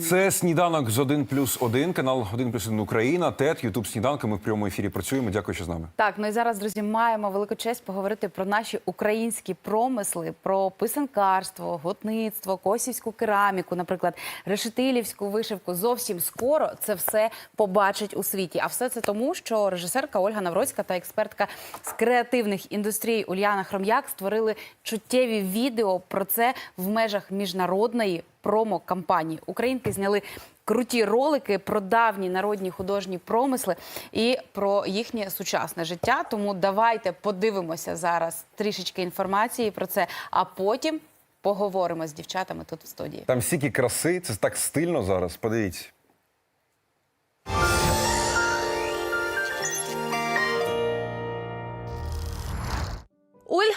Це сніданок з 1 плюс 1, канал 1 плюс 1 Україна, ТЕТ, Ютуб сніданка. Ми в прямому ефірі працюємо. Дякую, що з нами. Так, ну і зараз, друзі, маємо велику честь поговорити про наші українські промисли, про писанкарство, готництво, косівську кераміку, наприклад, решетилівську вишивку. Зовсім скоро це все побачить у світі. А все це тому, що режисерка Ольга Навроцька та експертка з креативних індустрій Ульяна Хром'як створили чуттєві відео про це в межах міжнародної промо-кампанії. Українки зняли круті ролики про давні народні художні промисли і про їхнє сучасне життя. Тому давайте подивимося зараз трішечки інформації про це, а потім поговоримо з дівчатами тут в студії. Там стільки краси, це так стильно зараз. Подивіться.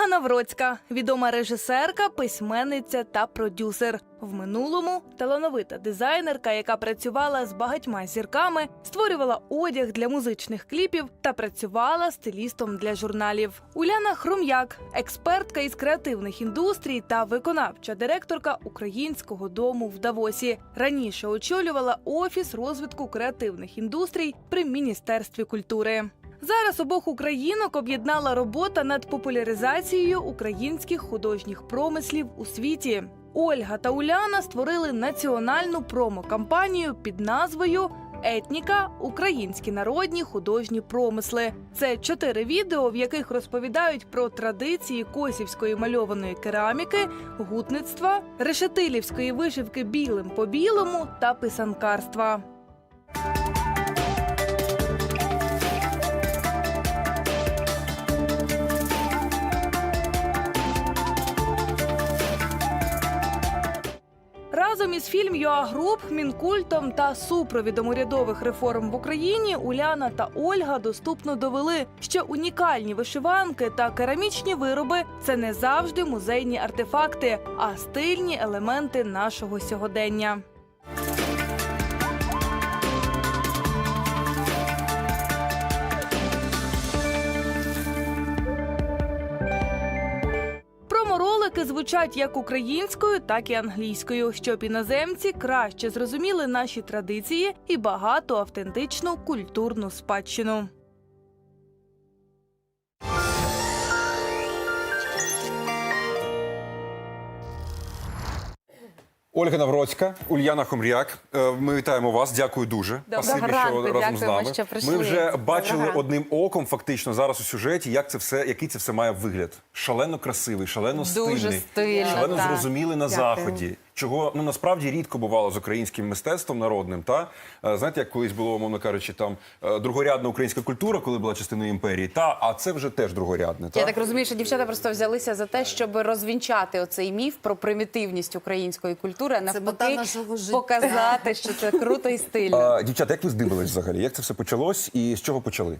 Ольга Навроцька, відома режисерка, письменниця та продюсер. В минулому талановита дизайнерка, яка працювала з багатьма зірками, створювала одяг для музичних кліпів та працювала стилістом для журналів. Уляна Хром'як, експертка із креативних індустрій та виконавча директорка українського дому в Давосі. Раніше очолювала офіс розвитку креативних індустрій при міністерстві культури. Зараз обох українок об'єднала робота над популяризацією українських художніх промислів у світі. Ольга та Уляна створили національну промо-кампанію під назвою Етніка Українські народні художні промисли. Це чотири відео, в яких розповідають про традиції косівської мальованої кераміки, гутництва, решетилівської вишивки білим по білому та писанкарства. Разом із фільм ЮА Груп, Мінкультом та супровідом урядових реформ в Україні Уляна та Ольга доступно довели, що унікальні вишиванки та керамічні вироби це не завжди музейні артефакти, а стильні елементи нашого сьогодення. Звучать як українською, так і англійською, щоб іноземці краще зрозуміли наші традиції і багату автентичну культурну спадщину. Ольга Навроцька, Ульяна Хомряк. Е, Ми вітаємо вас. Дякую дуже. Спасибі, що разом з нами. що прийшли. Ми вже бачили Доброго одним оком, фактично зараз у сюжеті, як це все, який це все має вигляд. Шалено красивий, шалено Дуже стильний, стильно, шалено так. зрозумілий на Дякую. заході. Чого ну насправді рідко бувало з українським мистецтвом народним. Та Е, знаєте, як колись було, мовно кажучи, там е, другорядна українська культура, коли була частиною імперії. Та а це вже теж другорядне. Та Я так розумію, що дівчата просто взялися за те, щоб розвінчати оцей міф про примітивність української культури, а навпаки нашого показати, що це круто і стильно. А, дівчата, як ви здивились взагалі? Як це все почалось і з чого почали?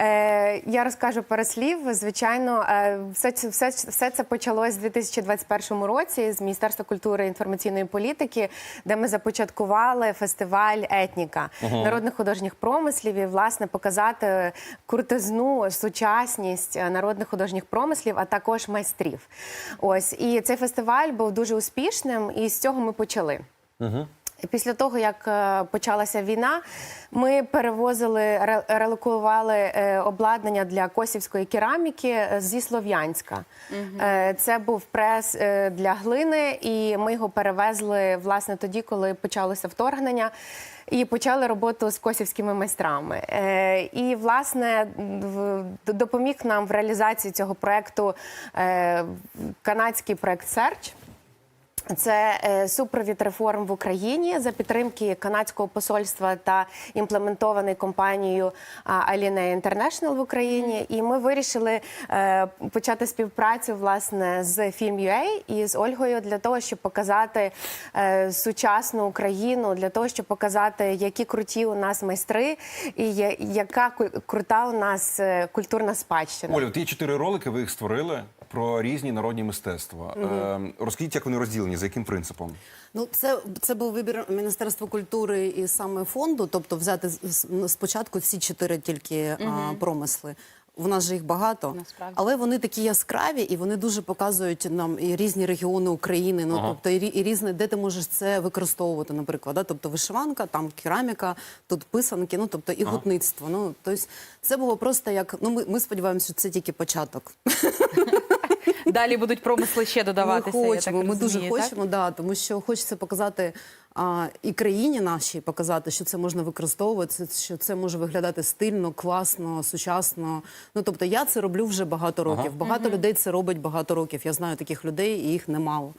Е, я розкажу пару слів. Звичайно, е, все, це- все, все це почалось у 2021 році з Міністерства культури і інформаційної політики, де ми започаткували фестиваль Етніка народних художніх промислів і власне показати крутизну, сучасність е, народних художніх промислів, а також майстрів. Ось і цей фестиваль був дуже успішним, і з цього ми почали. І Після того, як е, почалася війна, ми перевозили, ре- релокували е, обладнання для косівської кераміки е, зі Слов'янська. Е, Це був прес для глини, і ми його перевезли власне тоді, коли почалося вторгнення. І почали роботу з косівськими майстрами. І власне в- допоміг нам в реалізації цього проекту канадський проект Серч. Це е, супровід реформ в Україні за підтримки канадського посольства та імплементований компанією Alinea International в Україні. І ми вирішили е, почати співпрацю власне з Film.ua і з Ольгою для того, щоб показати е, сучасну Україну, для того, щоб показати, які круті у нас майстри, і яка крута у нас культурна спадщина. Оля, от є чотири ролики, ви їх створили про різні народні мистецтва. Е, розкажіть, як вони розділені, за яким принципом? Ну, це, це був вибір Міністерства культури і саме фонду, тобто взяти з- з- спочатку всі чотири тільки а, промисли. У нас же їх багато, Насправді. але вони такі яскраві і вони дуже показують нам і різні регіони України. Ну тобто і, і різне, де ти можеш це використовувати, наприклад. Да? Тобто вишиванка, там кераміка, тут писанки, ну тобто і гутництво. Ну тобто це було просто як ну ми, ми сподіваємося, що це тільки початок. Далі будуть промисли ще додаватися. Ми я хочемо, розумію, ми дуже так? хочемо, да, тому що хочеться показати а, і країні нашій, показати, що це можна використовувати, що це може виглядати стильно, класно, сучасно. Ну тобто я це роблю вже багато років. Багато людей це робить багато років. Я знаю таких людей, і їх немало.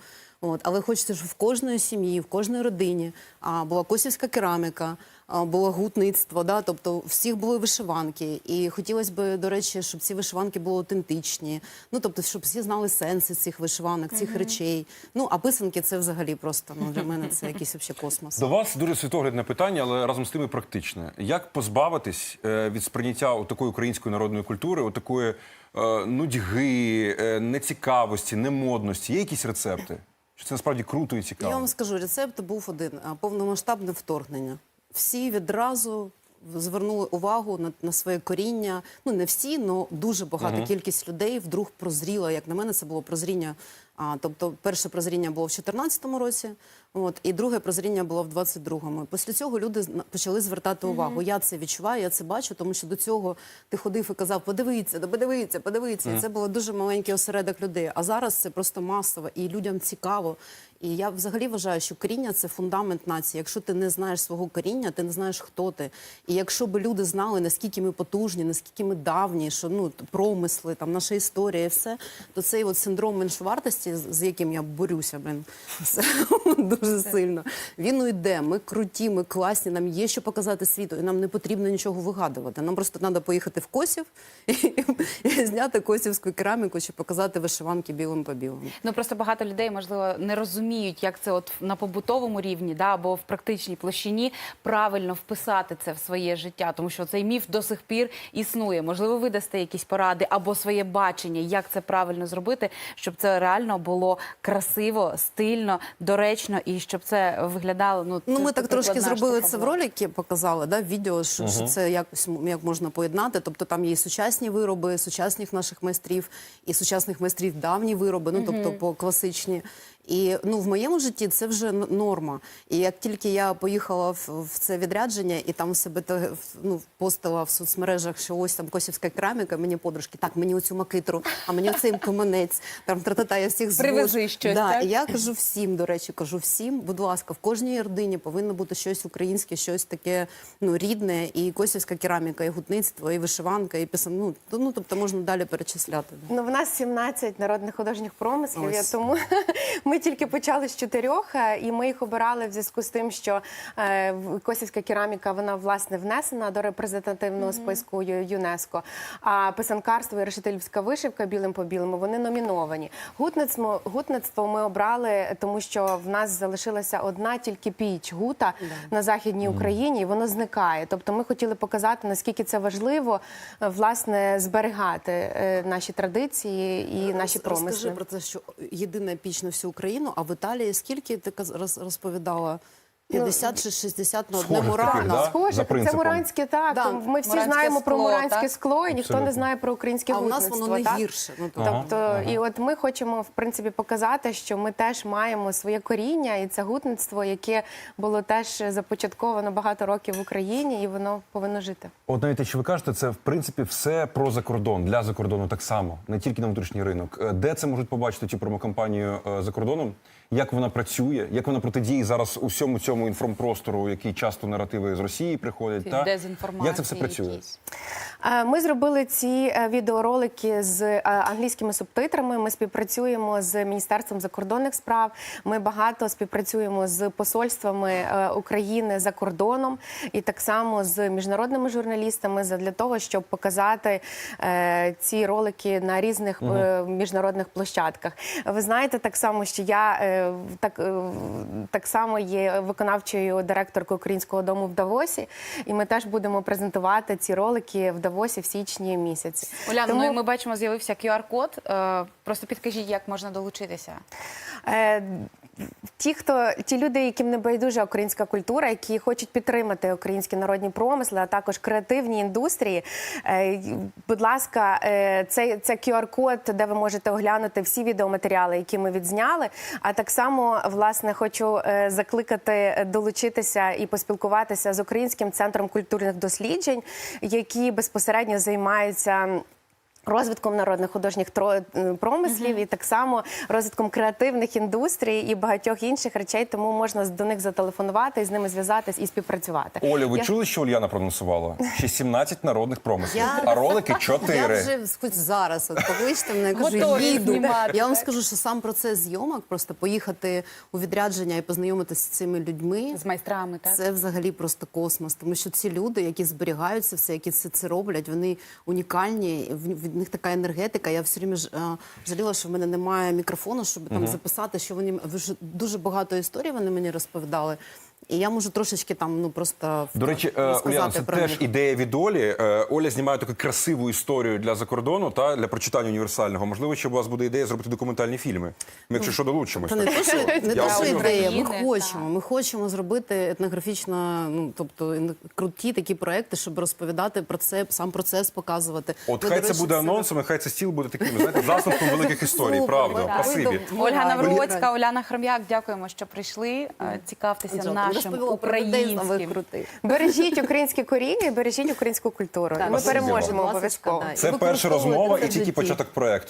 От, але хочеться, щоб в кожної сім'ї, в кожній родині а, була косівська кераміка, а, було гутництво, да, тобто всіх були вишиванки. І хотілося б, до речі, щоб ці вишиванки були аутентичні. Ну тобто, щоб всі знали сенси цих вишиванок, цих речей. Ну а писанки це взагалі просто ну для мене це якийсь вообще космос. До вас дуже світоглядне питання, але разом з тим і практичне. Як позбавитись е, від сприйняття от такої української народної культури, от такої е, нудьги, е, нецікавості, немодності? Є якісь рецепти? Що це насправді круто і цікаво. Я вам скажу, рецепт був один повномасштабне вторгнення. Всі відразу звернули увагу на, на своє коріння. Ну не всі, але дуже багата кількість людей вдруг прозріла. Як на мене, це було прозріння. А, тобто, перше прозріння було в 2014 році, от, і друге прозріння було в 22-му. Після цього люди почали звертати увагу. Я це відчуваю, я це бачу, тому що до цього ти ходив і казав, подивіться, да подивіться, подивіться. І це було дуже маленький осередок людей. А зараз це просто масово, і людям цікаво. І я взагалі вважаю, що коріння це фундамент нації. Якщо ти не знаєш свого коріння, ти не знаєш, хто ти. І якщо б люди знали, наскільки ми потужні, наскільки ми давні, що ну промисли, там наша історія і все, то цей от синдром меншовартості, з з яким я борюся, блин, дуже сильно. Він уйде. Ми круті, ми класні, нам є що показати світу, і нам не потрібно нічого вигадувати. Нам просто треба поїхати в Косів і, і зняти косівську кераміку, щоб показати вишиванки білим по білому. Ну просто багато людей можливо не розуміють, як це от на побутовому рівні, да або в практичній площині правильно вписати це в своє життя, тому що цей міф до сих пір існує. Можливо, ви дасте якісь поради або своє бачення, як це правильно зробити, щоб це реально було красиво, стильно, доречно і щоб це виглядало. Ну, Ну, це ми так трошки зробили це в була. роліки, показали, да, в відео, що, що це якось як можна поєднати. Тобто там є і сучасні вироби, сучасних наших майстрів, і сучасних майстрів давні вироби, ну тобто по класичні. І ну в моєму житті це вже норма. І як тільки я поїхала в, в це відрядження і там себе ну, постила в соцмережах, що ось там косівська кераміка, мені подружки, так, мені оцю макитру, а мені оцей каменець, там тра-та-та, я всіх звожу. Привези щось, да, так? і я кажу всім, до речі, кажу всім, будь ласка, в кожній родині повинно бути щось українське, щось таке ну рідне, і косівська кераміка, і гутництво, і вишиванка, і писан. Ну, то- ну тобто можна далі перечисляти. Ну, в нас 17 народних художніх промислів, я тому ми тільки почали з чотирьох, е, і ми їх обирали в зв'язку з тим, що е, в- косівська кераміка вона власне внесена до репрезентативного списку ЮНЕСКо. А писанкарство і решетилівська вишивка білим по білому вони номіновані. Гутництво, гутництво ми обрали, тому що в нас залишилася одна тільки піч гута на західній Україні, і воно зникає. Тобто, ми хотіли показати наскільки це важливо е, власне зберігати наші традиції і наші промисли. Розкажи про те, що єдина піч на всю Україну, а в Італії скільки ти розповідала? 50 чи 60 на одне Схожих таких, да? Схоже, За це принципом. муранське, так. Да. Ми всі Муранське знаємо про скло, муранське так? скло, і ніхто Абсолютно. не знає про українське А у нас воно не так? гірше. Ну, тобто, Тобто, і от ми хочемо в принципі показати, що ми теж маємо своє коріння, і це гутництво, яке було теж започатковано багато років в Україні, і воно повинно жити. От навіть якщо ви кажете, це в принципі все про закордон, для закордону так само, не тільки на внутрішній ринок. Е, Де це можуть побачити ті промокомпанію е, за кордоном? Як вона працює, як вона протидіє зараз усьому цьому інформпростору, який часто наративи з Росії приходять? Та? Як це все працює? якісь. Е, Ми зробили ці е, відеоролики з е, англійськими субтитрами. Ми співпрацюємо з Міністерством закордонних справ. Ми багато співпрацюємо з посольствами України за кордоном і так само з міжнародними журналістами для того, щоб показати ці ролики на різних міжнародних площадках. Ви знаєте, так само, що я так, так само є виконавчою директоркою Українського дому в Давосі, і ми теж будемо презентувати ці ролики в Давосі в січні місяці. Оля, Тому- ну і ми бачимо, з'явився QR-код. Е, Просто підкажіть, як можна долучитися. Е, ті, хто ті люди, яким не байдужа українська культура, які хочуть підтримати українські народні промисли, а також креативні індустрії. е, Будь ласка, е, це, це QR-код, де ви можете оглянути всі відеоматеріали, які ми відзняли. А так само, власне, хочу е, закликати долучитися і поспілкуватися з Українським центром культурних досліджень, які безпосередньо займаються. Розвитком народних художніх е, промислів і так само розвитком креативних індустрій і багатьох інших речей, тому можна з- до них зателефонувати і з ними зв'язатись і співпрацювати. Оля, ви Я- чули, що Ульяна проносувала? Ще 17 народних промислів, Я- а ролики Я вже хоч зараз от покличте мене, я кажу, Готові їду. знімати, Я вам скажу, що сам процес зйомок, просто поїхати у відрядження і познайомитися з цими людьми. З майстрами, так? Це взагалі просто космос, тому що ці люди, які зберігають це все, які це, це роблять, вони унікальні. в- Від них така енергетика. Я все е, жаліла, що в мене немає мікрофону, щоб там записати, що вони дуже багато історій вони мені розповідали. І я можу трошечки там ну просто До речі, е, Уляна, це про теж них. ідея від Олі. Е, Оля знімає таку красиву історію для закордону та для прочитання універсального. Можливо, ще у вас буде ідея зробити документальні фільми. Ми, якщо що, долучимось. Та не то, що, не то, що ідея. Ми хочемо. Ми хочемо зробити етнографічно, ну тобто круті такі проекти, щоб розповідати про це, сам процес показувати. От хай це буде це- анонсом, хай це стіл буде таким, знаєте, засновком великих історій. Правда, спасибі. Ольга Навроцька, Ольга. Уляна Хром'як, дякуємо, що прийшли. Цікавтеся Анжела, нашим українським. Бережіть українські коріння і бережіть українську культуру. Так. І ми переможемо обов'язково. Це перша розмова і тільки початок проекту.